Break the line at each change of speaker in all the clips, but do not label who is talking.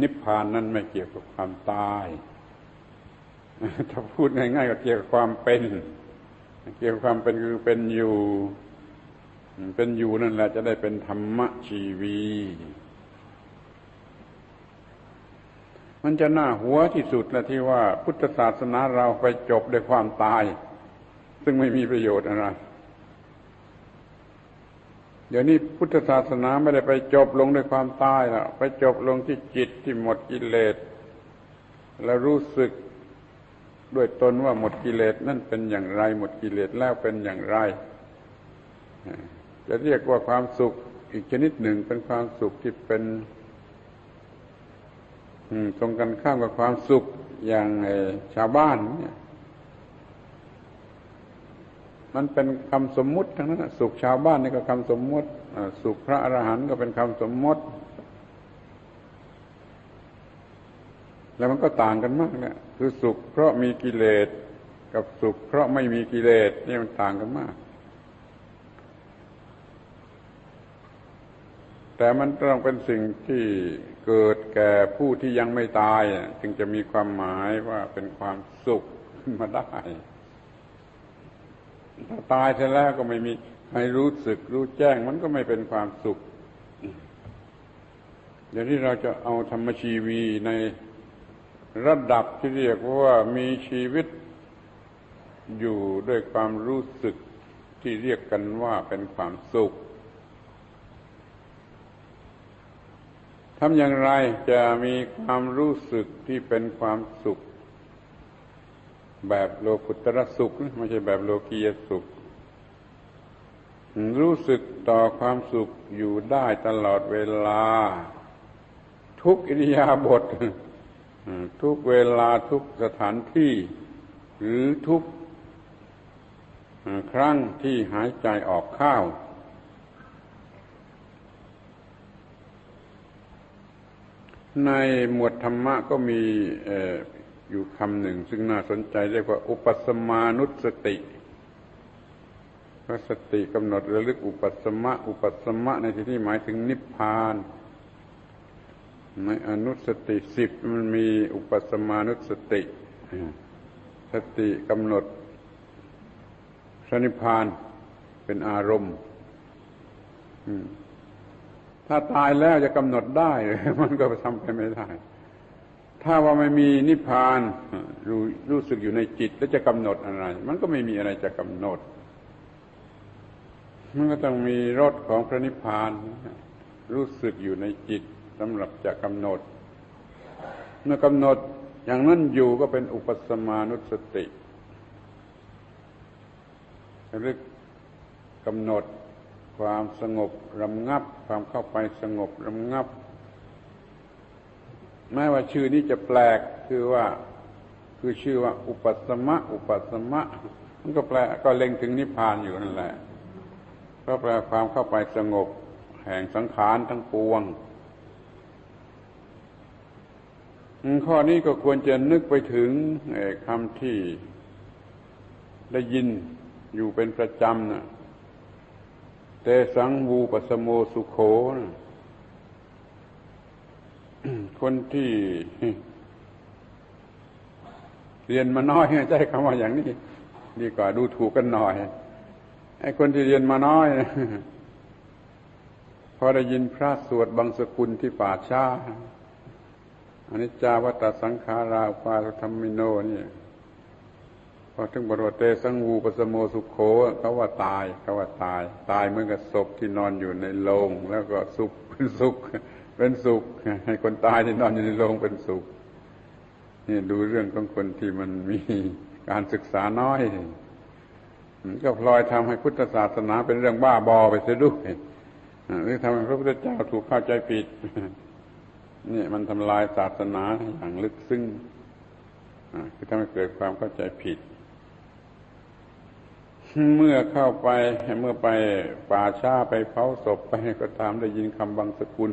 นิพพานนั้นไม่เกี่ยวกับความตาย ถ้าพูดง่ายๆก็เกี่ยวกับความเป็น เกี่ยวกับความเป็นคือเป็นอยู่ เป็นอยู่นั่นแหละจะได้เป็นธรรมชีวี มันจะน่าหัวที่สุดนะที่ว่าพุทธศาสนาเราไปจบด้วยความตาย ซึ่งไม่มีประโยชน์อะไร เดี๋ยวนี้พุทธศาสนาไม่ได้ไปจบลงด้วยความตายแล้วไปจบลงที่จิตที่หมดกิเลสแล้วรู้สึกด้วยตนว่าหมดกิเลสนั่นเป็นอย่างไร หมดกิเลสแล้วเป็นอย่างไร จะเรียกว่าความสุขอีกชนิดหนึ่งเป็นความสุขที่เป็นตรงกันข้ามกับความสุขอย่างชาวบ้านเนี่ย มันเป็นคำสมมุติทั้งนั้นสุขชาวบ้านนี่ก็คำสมมุติสุขพระอรหันต์ก็เป็นคำสมมุติ แล้วมันก็ต่างกันมากเนี่ยคือสุขเพราะมีกิเลสกับสุขเพราะไม่มีกิเลสนี่มันต่างกันมาก แต่มันต้องเป็นสิ่งที่เกิดแก่ผู้ที่ยังไม่ตายจึงจะมีความหมายว่าเป็นความสุขขึ้นมาได้ ถ้าตายเสร็จแล้วก็ไม่มีใครรู้สึกรู้แจ้ง มันก็ไม่เป็นความสุขเดี๋ยวนี้เราจะเอาธรรมชีวีในระดับที่เรียกว่ามีชีวิตอยู่ด้วยความรู้สึกที่เรียกกันว่าเป็นความสุขทำอย่างไรจะมีความรู้สึกที่เป็นความสุข แบบโลกุตระสุขไม่ใช่แบบโลกียสุข รู้สึกต่อความสุขอยู่ได้ตลอดเวลา ทุกอิริยาบถทุกเวลาทุกสถานที่ หรือทุกครั้งที่หายใจออกข้าวในหมวดธรรมะก็มี อยู่คำหนึ่ง ซึ่งน่าสนใจเรียกว่า อุปสมานุสติพระสติกำหนดระลึกอุปสมะ อุปสมะในที่นี้หมายถึงนิพพาน ในอนุสติสิบมันมีอุปสมานุสติ สติกำหนดพระนิพพานเป็นอารมณ์ถ้าตายแล้วจะกำหนดได้ มันก็ทำไปไม่ได้ ถ้าว่าไม่มีนิพพานรู้รู้สึกอยู่ในจิตแล้วจะกำหนดอะไร มันก็ไม่มีอะไรจะกำหนด มันก็ต้องมีรสของพระนิพพาน รู้สึกอยู่ในจิตสำหรับจะกำหนด เมื่อกำหนดอย่างนั้นอยู่ก็เป็นอุปสมานุสติหรือกำหนดความสงบรำงับ ความเข้าไปสงบรำงับ แม้ว่าชื่อนี้จะแปลกคือว่าคือชื่อว่า อุปสมะ อุปสมะ มันก็แปลก็เล็งถึงนิพพานอยู่นั่นแหละก็แปลความเข้าไปสงบ แห่งสังขารทั้งปวง ข้อนี้ก็ควรจะนึกไปถึงคำที่ได้ยินอยู่เป็นประจำนะเตสังวูปสโมสุโขนะ คนที่ เรียนมาน้อยใช้คำว่าอย่างนี้ดีกว่าดูถูกกันหน่อยไอ้คนที่เรียนมาน้อยพอได้ยินพระสวดบางสกุลที่ป่าช้าอันนี้จาวัตสังขาราปาธรรมิโนนี่พอถึงบรวเตสังวูปสโมสุขโขเขาว่าตายเขาว่าตาย ตายเหมือนกับศพที่นอนอยู่ในโลงแล้วก็สุขสุข เป็นสุข ให้คนตายที่นอนอยู่ในโลงเป็นสุข นี่ดูเรื่องของคนที่มันมีการศึกษาน้อย ก็พลอยทำให้พุทธศาสนาเป็นเรื่องบ้าบอไปเสียด้วยหรือทำให้พระพุทธเจ้าถูกเข้าใจผิดนี่มันทำลายศาสนาอย่างลึกซึ้งคือทำให้เกิดความเข้าใจผิด เมื่อเข้าไปเมื่อไปป่าช้าไปเผาศพไปก็ตามได้ยินคำบางสกุล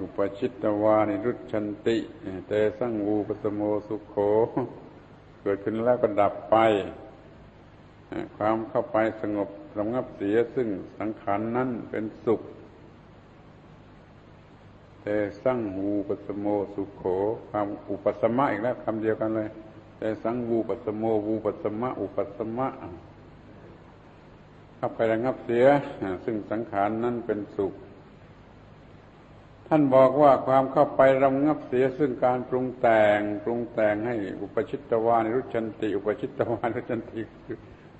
อุปชิตวานิรุชันติเตสังวูปสโมสุขโข เกิดขึ้นแล้วก็ดับไป ความเข้าไปสงบระงับเสียซึ่งสังขารนนั้นเป็นสุข เตสังวูปัสโมสุขโข ความอุปสมะอีกแล้วคำเดียวกันเลยเตสังวูปัสโมวูปัสมะ อุปสมะเข้าไประงับเสีย ซึ่งสังขารนั้นเป็นสุข ท่านบอกว่าความเข้าไประงับเสียซึ่งการปรุงแต่ง ปรุงแต่งให้อุปชิตวานิรุชันติ อุปชิตวานิรุชันติ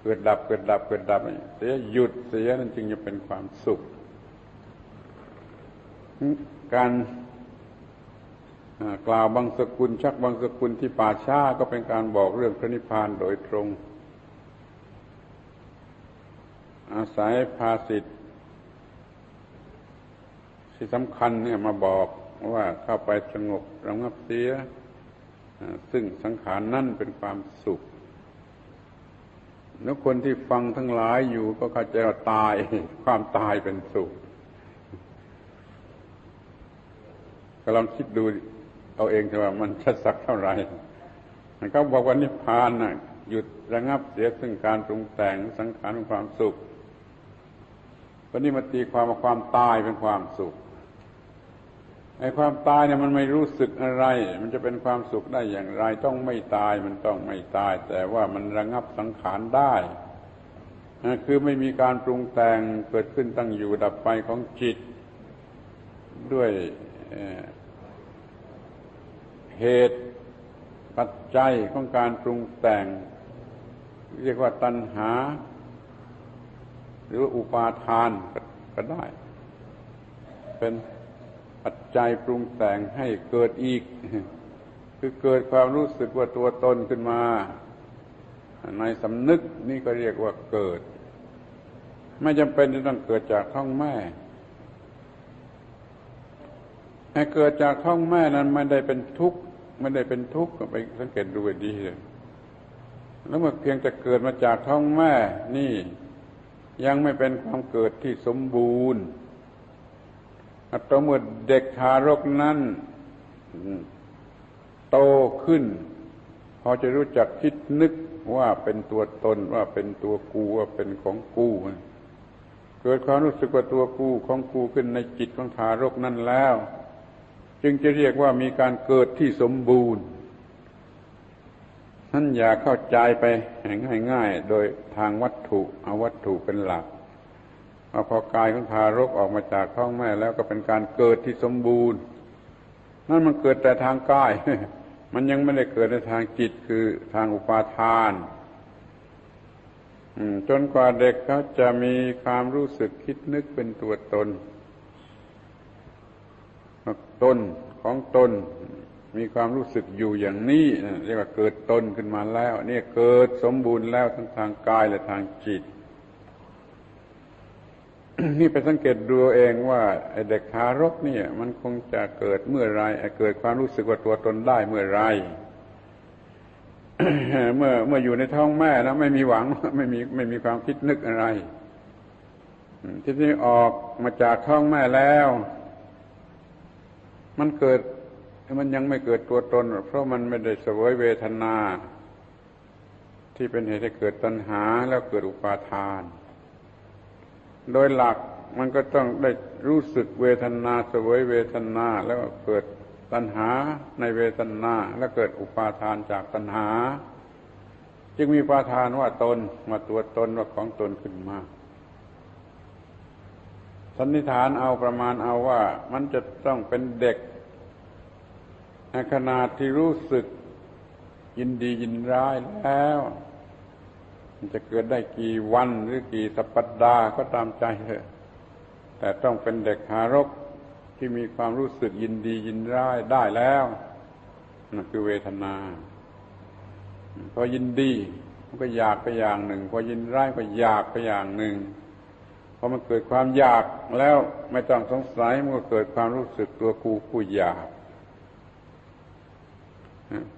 เกิดดับเกิดดับเกิดดับเสียหยุดเสียนั่นจึงจะเป็นความสุข การกล่าวบางสกุลชักบางสกุลที่ป่าช้าก็เป็นการบอกเรื่องพระนิพพานโดยตรง อาศัยภาษิต ที่สำคัญเนี่ยมาบอกว่าเข้าไปสงบระงับเสีย ซึ่งสังขารนั่นเป็นความสุข แล้วคนที่ฟังทั้งหลายอยู่ก็เข้าใจว่าตาย ความตายเป็นสุขก็ลองคิดดูเอาเองเถอะว่ามันจะสักเท่าไหร่มันก็บอกว่านิพพานน่ะหยุดระงับเสียซึ่งการปรุงแต่งสังขารของความสุขวันนี้มาตีความว่าความตายเป็นความสุข ไอ้ความตายเนี่ยมันไม่รู้สึกอะไร มันจะเป็นความสุขได้อย่างไร ต้องไม่ตายมันต้องไม่ตาย แต่ว่ามันระงับสังขารได้คือไม่มีการปรุงแต่งเกิดขึ้นตั้งอยู่ดับไปของจิต ด้วยเหตุปัจจัยของการปรุงแต่ง เรียกว่าตัณหา หรืออุปาทานก็ได้ เป็น ปัจจัยปรุงแต่งให้เกิดอีก คือเกิดความรู้สึกว่าตัวตนขึ้นมา ในสำนึกนี่ก็เรียกว่าเกิด ไม่จำเป็นจะต้องเกิดจากท้องแม่ให้เกิดจากท้องแม่นั้นไม่ได้เป็นทุกข์ไม่ได้เป็นทุกข์ไปสังเกตดูดีเลยแล้วเมื่อเพียงจะเกิดมาจากท้องแม่นี่ ยังไม่เป็นความเกิดที่สมบูรณ์ ต่อเมื่อเด็กทารกนั้นโตขึ้น พอจะรู้จักคิดนึกว่าเป็นตัวตนว่าเป็นตัวกูว่าเป็นของกูเกิดความรู้สึกว่าตัวกูของกูขึ้นในจิตของทารกนั้นแล้ว จึงจะเรียกว่ามีการเกิดที่สมบูรณ์ท่านอย่าเข้าใจไปง่ายๆโดยทางวัตถุเอาวัตถุเป็นหลัก พอกายของทารกออกมาจากท้องแม่แล้วก็เป็นการเกิดที่สมบูรณ์ นั่นมันเกิดแต่ทางกาย มันยังไม่ได้เกิดในทางจิตคือทางอุปาทานจนกว่าเด็กเขาจะมีความรู้สึกคิดนึกเป็นตัวตนตนของตน มีความรู้สึกอยู่อย่างนี้เรียกว่าเกิดตนขึ้นมาแล้ว นี่เกิดสมบูรณ์แล้วทั้งทางกายและทางจิต นี่ไปสังเกตดูเองว่าไอ้เด็กทารกเนี่ย มันคงจะเกิดเมื่อไรเกิดความรู้สึกว่าตัวตนได้เมื่อไรเมื่อเมื่ออยู่ในท้องแม่แล้วไม่มีหวังไม่มีไม่มีความคิดนึกอะไรที่นี้ออกมาจากท้องแม่แล้ว มันเกิดมันยังไม่เกิดตัวตน เพราะมันไม่ได้สวยเวทนา ที่เป็นเหตุให้เกิดตัณหาแล้วเกิดอุปาทาน โดยหลักมันก็ต้องได้รู้สึกเวทนาสวยเวทนาแล้วก็เกิดตัณหาในเวทนาแล้วเกิดอุปาทานจากตัณหา จึงมีปาทานว่าตนมาตัวตนว่าของตนขึ้นมาสันนิษฐานเอาประมาณเอาว่า มันจะต้องเป็นเด็กในขนาดที่รู้สึกยินดียินร้ายแล้ว จะเกิดได้กี่วันหรือกี่สัปดาห์ก็ตามใจเถอะ แต่ต้องเป็นเด็กหารกที่มีความรู้สึกยินดียินร้ายได้แล้วนั่นคือเวทนาพอยินดีมันก็อยากไปอย่างหนึ่ง พอยินร้ายก็อยากไปอย่างหนึ่งพอมันเกิดความอยากแล้วไม่ต้องสงสัยมันก็เกิดความรู้สึกตัวกูผู้อยาก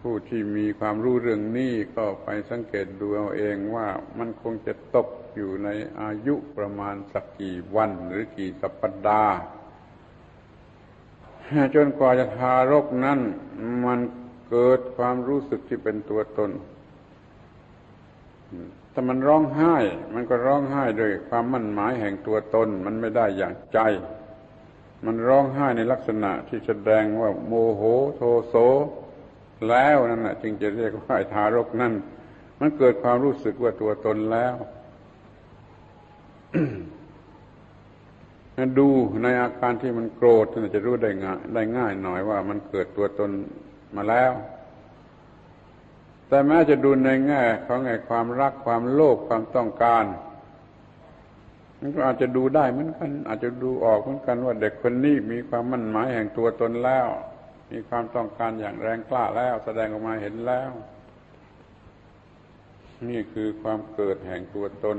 ผู้ที่มีความรู้เรื่องนี้ก็ไปสังเกตดูเอาเองว่ามันคงจะตกอยู่ในอายุประมาณสักกี่วันหรือกี่สัปดาห์จนกว่าจะทารกนั้นมันเกิดความรู้สึกที่เป็นตัวตน ถ้ามันร้องไห้ มันก็ร้องไห้โดยความมั่นหมายแห่งตัวตน มันไม่ได้อย่างใจ มันร้องไห้ในลักษณะที่แสดงว่าโมโหโทโส แล้วนั่นแหะจึงจะเรียกว่าทารกนั่น มันเกิดความรู้สึกว่าตัวตนแล้วดูในอาการที่มันโกรธจะรู้ได้ง่ายได้ง่ายหน่อยว่ามันเกิดตัวตนมาแล้ว แต่แม้จะดูในแง่ของไงความรักความโลภความต้องการมันก็อาจจะดูได้เหมือนกัน อาจจะดูออกเหมือนกันว่าเด็กคนนี้มีความมั่นหมายแห่งตัวตนแล้ว มีความต้องการอย่างแรงกล้าแล้ว แสดงออกมาเห็นแล้ว นี่คือความเกิดแห่งตัวตน